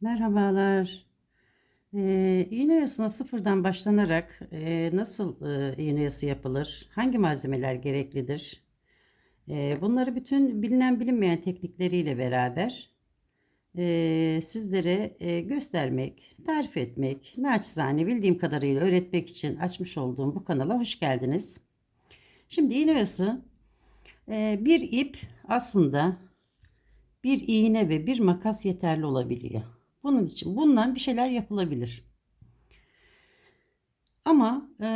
Merhabalar. Ee, iğne oyasına sıfırdan başlanarak e, nasıl e, iğne oyası yapılır? Hangi malzemeler gereklidir? E, bunları bütün bilinen bilinmeyen teknikleriyle beraber e, sizlere e, göstermek, tarif etmek, naçizane bildiğim kadarıyla öğretmek için açmış olduğum bu kanala hoş geldiniz. Şimdi iğne oyası e, bir ip aslında bir iğne ve bir makas yeterli olabiliyor. Bunun için bundan bir şeyler yapılabilir. Ama e,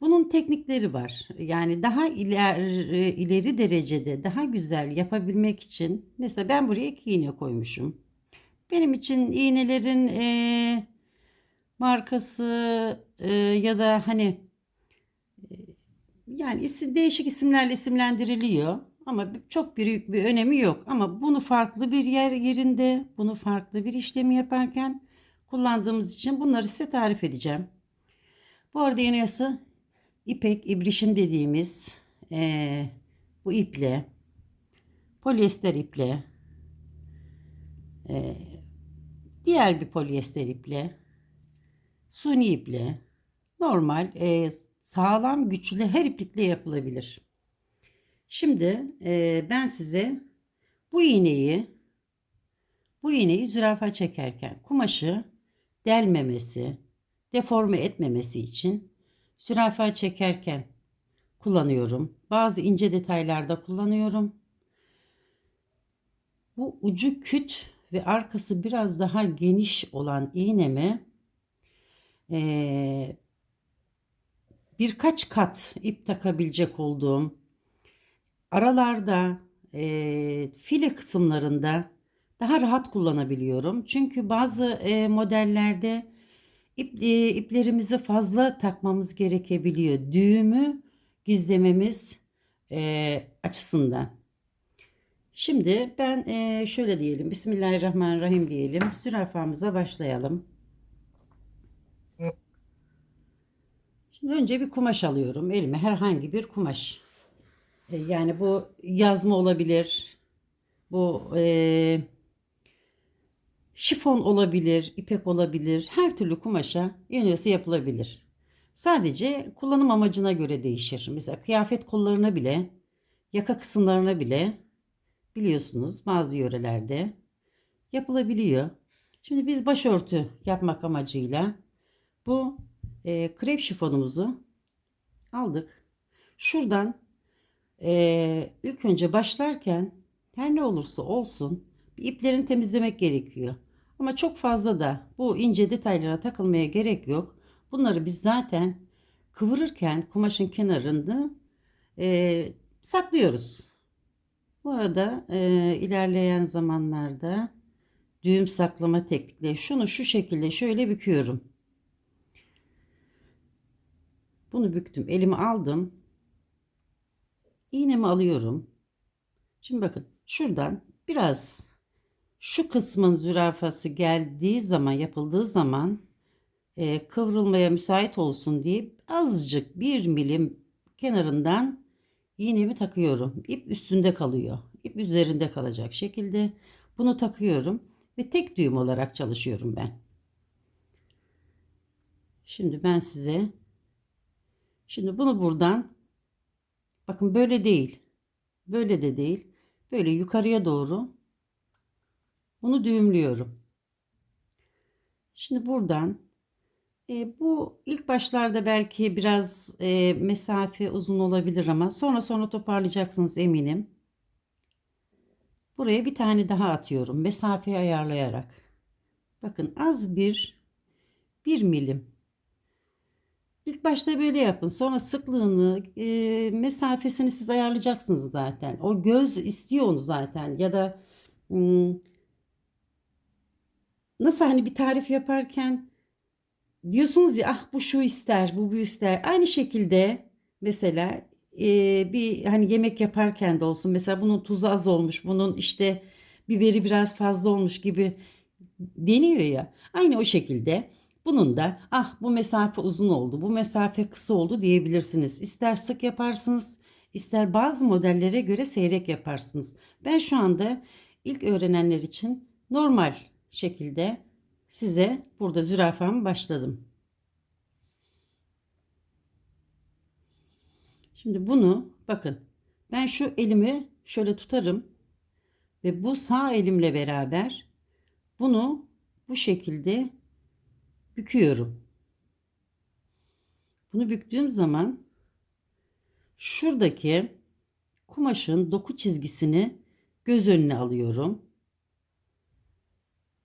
bunun teknikleri var. Yani daha ileri, ileri derecede daha güzel yapabilmek için mesela ben buraya iki iğne koymuşum. Benim için iğnelerin e, markası e, ya da hani e, yani isim, değişik isimlerle isimlendiriliyor. Ama çok büyük bir önemi yok. Ama bunu farklı bir yer yerinde, bunu farklı bir işlemi yaparken kullandığımız için bunları size tarif edeceğim. Bu arada yeni yasa ipek, ibrişim dediğimiz eee, bu iple, polyester iple, eee, diğer bir polyester iple, suni iple, normal, eee, sağlam, güçlü her iplikle yapılabilir. Şimdi e, ben size bu iğneyi bu iğneyi zürafa çekerken kumaşı delmemesi, deforme etmemesi için zürafa çekerken kullanıyorum. Bazı ince detaylarda kullanıyorum. Bu ucu küt ve arkası biraz daha geniş olan iğnemi e, birkaç kat ip takabilecek olduğum aralarda e, file kısımlarında daha rahat kullanabiliyorum. Çünkü bazı e, modellerde ip, e, iplerimizi fazla takmamız gerekebiliyor. Düğümü gizlememiz e, açısından. Şimdi ben e, şöyle diyelim. Bismillahirrahmanirrahim diyelim. Zürafamıza başlayalım. Şimdi önce bir kumaş alıyorum. Elime herhangi bir kumaş. E, Yani bu yazma olabilir. Bu e, şifon olabilir, ipek olabilir. Her türlü kumaşa iğnesi yapılabilir. Sadece kullanım amacına göre değişir. Mesela kıyafet kollarına bile, yaka kısımlarına bile biliyorsunuz bazı yörelerde yapılabiliyor. Şimdi biz başörtü yapmak amacıyla bu e, krep şifonumuzu aldık. Şuradan ee, ilk önce başlarken her ne olursa olsun iplerini temizlemek gerekiyor. Ama çok fazla da bu ince detaylara takılmaya gerek yok. Bunları biz zaten kıvırırken kumaşın kenarında e, saklıyoruz. Bu arada e, ilerleyen zamanlarda düğüm saklama teknikleri şunu şu şekilde şöyle büküyorum. Bunu büktüm. Elimi aldım iğnemi alıyorum. Şimdi bakın şuradan biraz şu kısmın zürafası geldiği zaman yapıldığı zaman e, kıvrılmaya müsait olsun diye azıcık bir milim kenarından iğnemi takıyorum. İp üstünde kalıyor. İp üzerinde kalacak şekilde bunu takıyorum ve tek düğüm olarak çalışıyorum ben. Şimdi ben size şimdi bunu buradan Bakın böyle değil. Böyle de değil. Böyle yukarıya doğru bunu düğümlüyorum. Şimdi buradan e, bu ilk başlarda belki biraz e, mesafe uzun olabilir ama sonra sonra toparlayacaksınız eminim. Buraya bir tane daha atıyorum mesafeyi ayarlayarak. Bakın az bir bir milim İlk başta böyle yapın. Sonra sıklığını, e, mesafesini siz ayarlayacaksınız zaten. O göz istiyor onu zaten. Ya da hmm, nasıl hani bir tarif yaparken diyorsunuz ya ah bu şu ister, bu bu ister. Aynı şekilde mesela e, bir hani yemek yaparken de olsun. Mesela bunun tuzu az olmuş, bunun işte biberi biraz fazla olmuş gibi deniyor ya. Aynı o şekilde. Bunun da ah bu mesafe uzun oldu, bu mesafe kısa oldu diyebilirsiniz. İster sık yaparsınız, ister bazı modellere göre seyrek yaparsınız. Ben şu anda ilk öğrenenler için normal şekilde size burada zürafamı başladım. Şimdi bunu bakın ben şu elimi şöyle tutarım ve bu sağ elimle beraber bunu bu şekilde büküyorum. Bunu büktüğüm zaman şuradaki kumaşın doku çizgisini göz önüne alıyorum.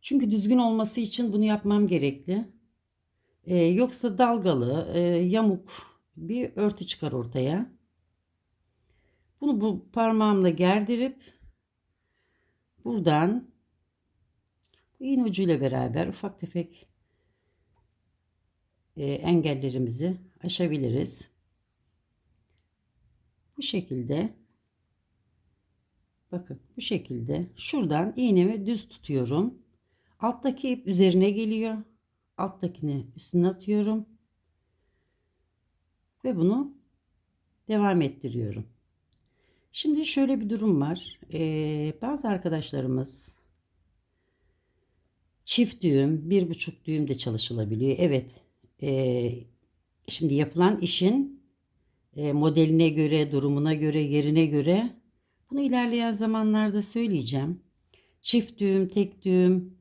Çünkü düzgün olması için bunu yapmam gerekli. Ee, yoksa dalgalı, e, yamuk bir örtü çıkar ortaya. Bunu bu parmağımla gerdirip buradan bu iğne ucuyla beraber ufak tefek engellerimizi aşabiliriz. Bu şekilde bakın bu şekilde şuradan iğnemi düz tutuyorum. Alttaki ip üzerine geliyor. Alttakini üstüne atıyorum. Ve bunu devam ettiriyorum. Şimdi şöyle bir durum var. Ee, bazı arkadaşlarımız çift düğüm, bir buçuk düğüm de çalışılabiliyor. Evet. E, şimdi yapılan işin e, modeline göre, durumuna göre, yerine göre bunu ilerleyen zamanlarda söyleyeceğim. Çift düğüm, tek düğüm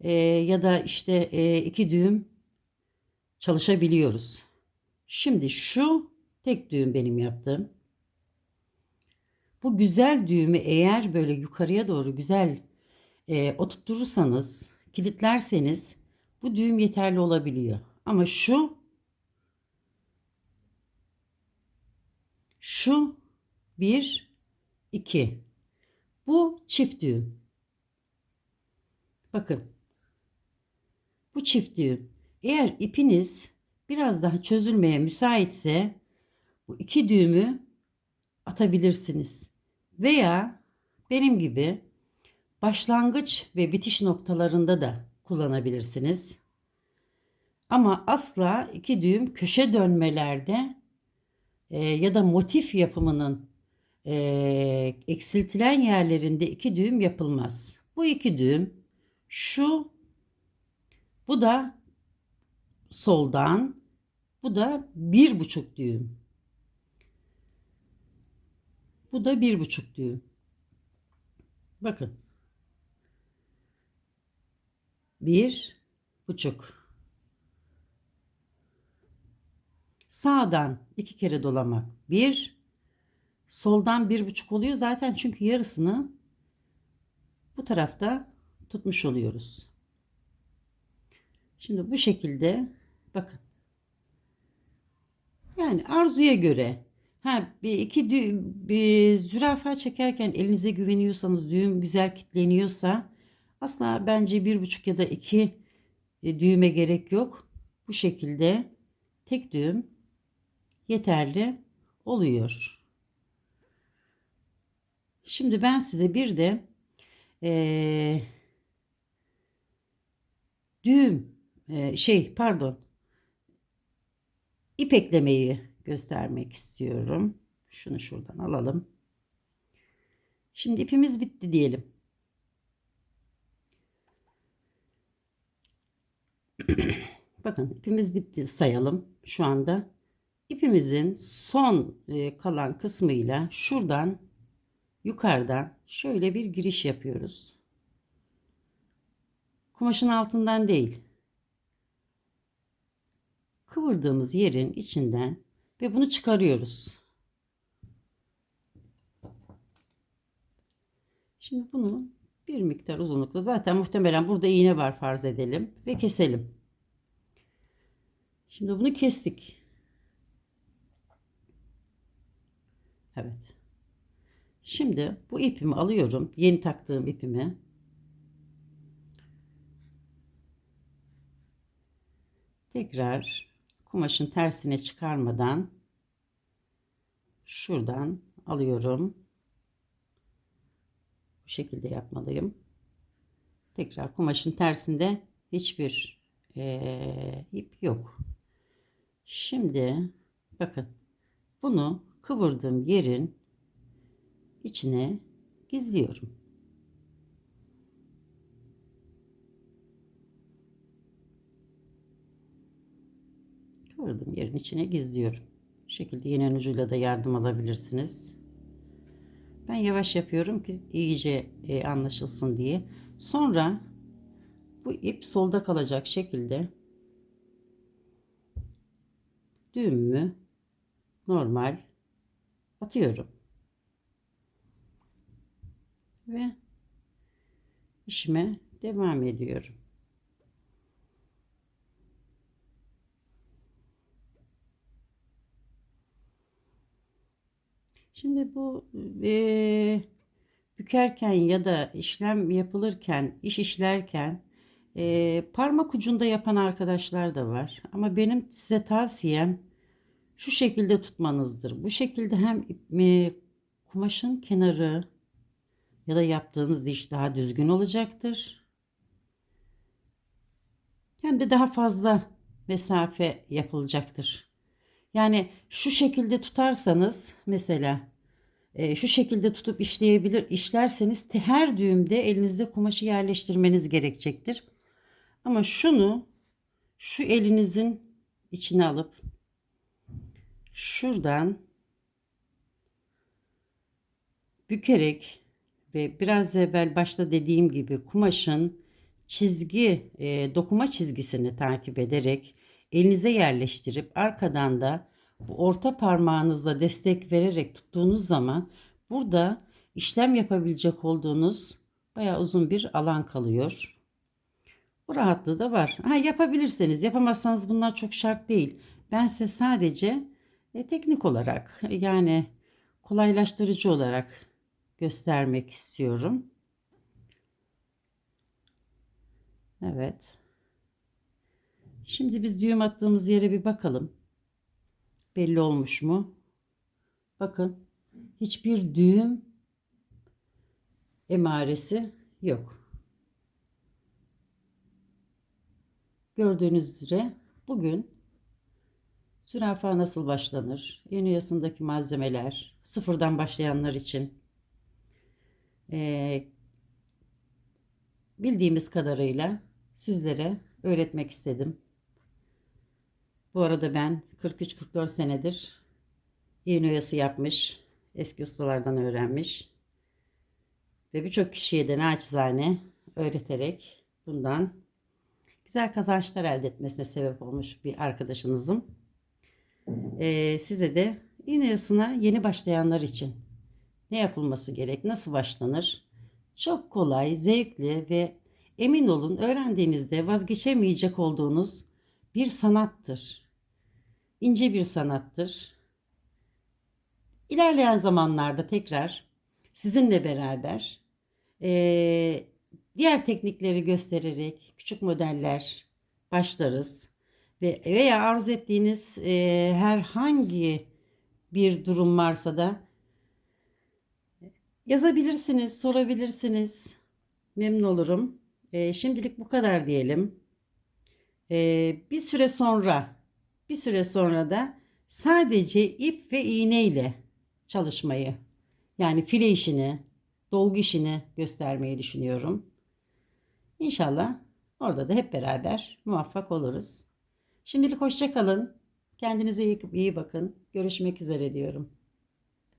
e, ya da işte e, iki düğüm çalışabiliyoruz. Şimdi şu tek düğüm benim yaptığım. Bu güzel düğümü eğer böyle yukarıya doğru güzel e, oturturursanız, kilitlerseniz bu düğüm yeterli olabiliyor. Ama şu şu bir iki bu çift düğüm. Bakın. Bu çift düğüm. Eğer ipiniz biraz daha çözülmeye müsaitse bu iki düğümü atabilirsiniz. Veya benim gibi başlangıç ve bitiş noktalarında da kullanabilirsiniz. Ama asla iki düğüm köşe dönmelerde e, ya da motif yapımının e, eksiltilen yerlerinde iki düğüm yapılmaz. Bu iki düğüm şu bu da soldan bu da bir buçuk düğüm. Bu da bir buçuk düğüm. Bakın. Bir buçuk. Sağdan iki kere dolamak. Bir. Soldan bir buçuk oluyor. Zaten çünkü yarısını bu tarafta tutmuş oluyoruz. Şimdi bu şekilde bakın. Yani arzuya göre ha bir iki düğüm, bir zürafa çekerken elinize güveniyorsanız düğüm güzel kitleniyorsa asla bence bir buçuk ya da iki e, düğüme gerek yok. Bu şekilde tek düğüm yeterli oluyor. Şimdi ben size bir de ee, düğüm e, şey pardon ip eklemeyi göstermek istiyorum. Şunu şuradan alalım. Şimdi ipimiz bitti diyelim. Bakın ipimiz bitti sayalım şu anda. İpimizin son e, kalan kısmıyla şuradan yukarıdan şöyle bir giriş yapıyoruz. Kumaşın altından değil. Kıvırdığımız yerin içinden ve bunu çıkarıyoruz. Şimdi bunu bir miktar uzunlukta zaten muhtemelen burada iğne var farz edelim ve keselim. Şimdi bunu kestik. Evet. Şimdi bu ipimi alıyorum. Yeni taktığım ipimi. Tekrar kumaşın tersine çıkarmadan şuradan alıyorum. Bu şekilde yapmalıyım. Tekrar kumaşın tersinde hiçbir e, ip yok. Şimdi bakın bunu kıvırdığım yerin içine gizliyorum. Kıvırdığım yerin içine gizliyorum. Bu şekilde iğnenin ucuyla da yardım alabilirsiniz. Ben yavaş yapıyorum ki iyice e, anlaşılsın diye. Sonra bu ip solda kalacak şekilde düğümü normal atıyorum. Ve işime devam ediyorum. Şimdi bu eee, bükerken ya da işlem yapılırken, iş işlerken eee, parmak ucunda yapan arkadaşlar da var. Ama benim size tavsiyem şu şekilde tutmanızdır. Bu şekilde hem e, kumaşın kenarı ya da yaptığınız iş daha düzgün olacaktır. Hem de daha fazla mesafe yapılacaktır. Yani şu şekilde tutarsanız mesela e, şu şekilde tutup işleyebilir işlerseniz her düğümde elinizde kumaşı yerleştirmeniz gerekecektir. Ama şunu şu elinizin içine alıp şuradan bükerek ve biraz evvel başta dediğim gibi kumaşın çizgi e, dokuma çizgisini takip ederek elinize yerleştirip arkadan da bu orta parmağınızla destek vererek tuttuğunuz zaman burada işlem yapabilecek olduğunuz bayağı uzun bir alan kalıyor. Bu rahatlığı da var. Ha, yapabilirseniz yapamazsanız bunlar çok şart değil. Ben size sadece e, teknik olarak yani kolaylaştırıcı olarak göstermek istiyorum. Evet. Şimdi biz düğüm attığımız yere bir bakalım. Belli olmuş mu? Bakın hiçbir düğüm emaresi yok. Gördüğünüz üzere bugün zürafa nasıl başlanır? Yeni yasındaki malzemeler sıfırdan başlayanlar için eee, bildiğimiz kadarıyla sizlere öğretmek istedim. Bu arada ben 43-44 senedir iğne oyası yapmış, eski ustalardan öğrenmiş ve birçok kişiye de naçizane öğreterek bundan güzel kazançlar elde etmesine sebep olmuş bir arkadaşınızım. Ee, size de iğne oyasına yeni başlayanlar için ne yapılması gerek, nasıl başlanır? Çok kolay, zevkli ve emin olun öğrendiğinizde vazgeçemeyecek olduğunuz bir sanattır. İnce bir sanattır. İlerleyen zamanlarda tekrar sizinle beraber eee, diğer teknikleri göstererek küçük modeller başlarız ve veya arzu ettiğiniz eee, herhangi bir durum varsa da yazabilirsiniz, sorabilirsiniz. Memnun olurum. Eee, şimdilik bu kadar diyelim. Eee, bir süre sonra bir süre sonra da sadece ip ve iğne ile çalışmayı yani file işini, dolgu işini göstermeyi düşünüyorum. İnşallah orada da hep beraber muvaffak oluruz. Şimdilik hoşça kalın. Kendinize iyi, iyi bakın. Görüşmek üzere diyorum.